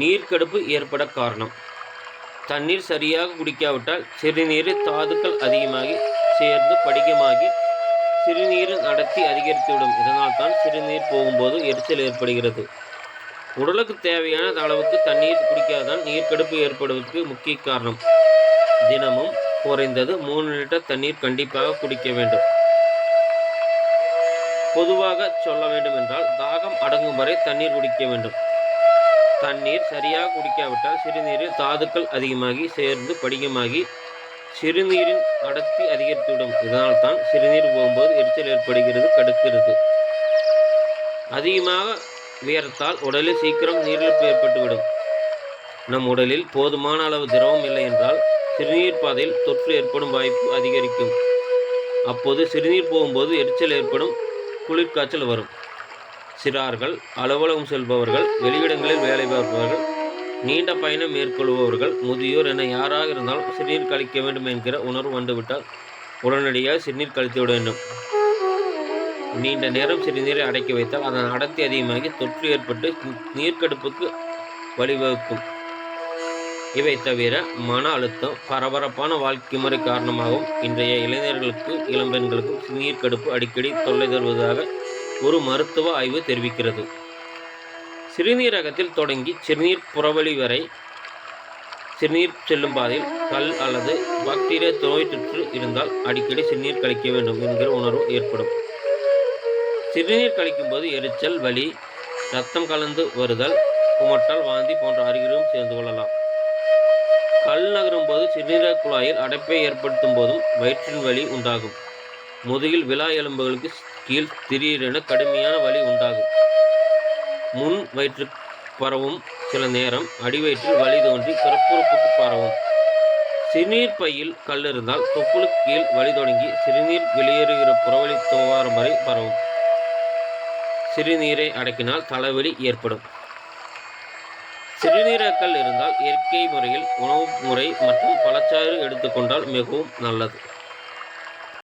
நீர்க்கடுப்பு ஏற்பட காரணம். தண்ணீர் சரியாக குடிக்காவிட்டால் சிறுநீரில் தாதுக்கள் அதிகமாகி சேர்ந்து படிகமாகி சிறுநீரின் அடர்த்தி அதிகரித்துவிடும். இதனால் தான் சிறுநீர் போகும்போது எரிச்சல் ஏற்படுகிறது. உடலுக்கு தேவையான அளவுக்கு தண்ணீர் குடிக்காதான் நீர்க்கடுப்பு ஏற்படுவதற்கு முக்கிய காரணம். தினமும் குறைந்தது மூணு லிட்டர் தண்ணீர் கண்டிப்பாக குடிக்க வேண்டும். பொதுவாக சொல்ல வேண்டும் என்றால் தாகம் அடங்கும் வரை தண்ணீர் குடிக்க வேண்டும். தண்ணீர் சரியாக குடிக்காவிட்டால் சிறுநீரில் தாதுக்கள் அதிகமாகி சேர்ந்து படிகமாகி சிறுநீரின் அடர்த்தி அதிகரித்துவிடும். இதனால் தான் சிறுநீர் போகும்போது எரிச்சல் ஏற்படுகிறது கடுக்கிறது. அதிகமாக வியர்த்தால் உடலில் சீக்கிரம் நீரிழப்பு ஏற்பட்டுவிடும். நம் உடலில் போதுமான அளவு திரவம் இல்லை என்றால் சிறுநீர் பாதையில் தொற்று ஏற்படும் வாய்ப்பு அதிகரிக்கும். அப்போது சிறுநீர் போகும்போது எரிச்சல் ஏற்படும் குளிர்காய்ச்சல் வரும். சிறார்கள் அலுவலகம் செல்பவர்கள் வெளியிடங்களில் வேலை பார்ப்பவர்கள் நீண்ட பயணம் மேற்கொள்பவர்கள் முதியோர் என யாராக இருந்தாலும் சிறுநீர் கழிக்க வேண்டும் என்கிற உணர்வு வந்துவிட்டால் உடனடியாக சிறுநீர் கழித்துவிட வேண்டும். நீண்ட நேரம் சிறுநீரை அடக்கி வைத்தால் அதன் அடர்த்தி அதிகமாகி தொற்று ஏற்பட்டு நீர்க்கடுப்புக்கு வழிவகுக்கும். இவை தவிர மன அழுத்தம் பரபரப்பான வாழ்க்கை முறை காரணமாகவும் இன்றைய இளைஞர்களுக்கு இளம்பெண்களுக்கும் நீர்க்கடுப்பு அடிக்கடி தொல்லை தருவதாக ஒரு மருத்துவ ஆய்வு தெரிவிக்கிறது. சிறுநீரகத்தில் தொடங்கி சிறுநீர் புறவழி வரை சிறுநீர் செல்லும் பாதையில் கல் அல்லது பாக்டீரியா நோய் தொற்று இருந்தால் அடிக்கடி சிறுநீர் கழிக்க வேண்டும் என்கிற உணர்வு ஏற்படும். சிறுநீர் கழிக்கும்போது எரிச்சல் வலி ரத்தம் கலந்து வருதல் குமட்டல் வாந்தி போன்ற அறிகுறியும் சேர்ந்து கொள்ளலாம். கல் நகரும் போது சிறுநீரக குழாயில் அடைப்பை ஏற்படுத்தும் போதும் வயிற்றின் வலி உண்டாகும். முதுகில் விழா எலும்புகளுக்கு கீழ் திடீரென கடுமையான வலி உண்டாகும். முன் வயிற்று பரவும் சில நேரம் அடிவயிற்றில் வலி தோன்றி பிறப்புறுப்புக்கு பரவும். சிறுநீர் பையில் கல் இருந்தால் தொப்புளுக்கு கீழ் வலி தொடங்கி சிறுநீர் வெளியேறுகிற புறவழி துவாரம் வரை பரவும். சிறுநீரை அடக்கினால் தலைவலி ஏற்படும். சிறுநீரக்கல் இருந்தால் இயற்கை முறையில் உணவு முறை மற்றும் பழச்சாறு எடுத்துக்கொண்டால் மிகவும் நல்லது.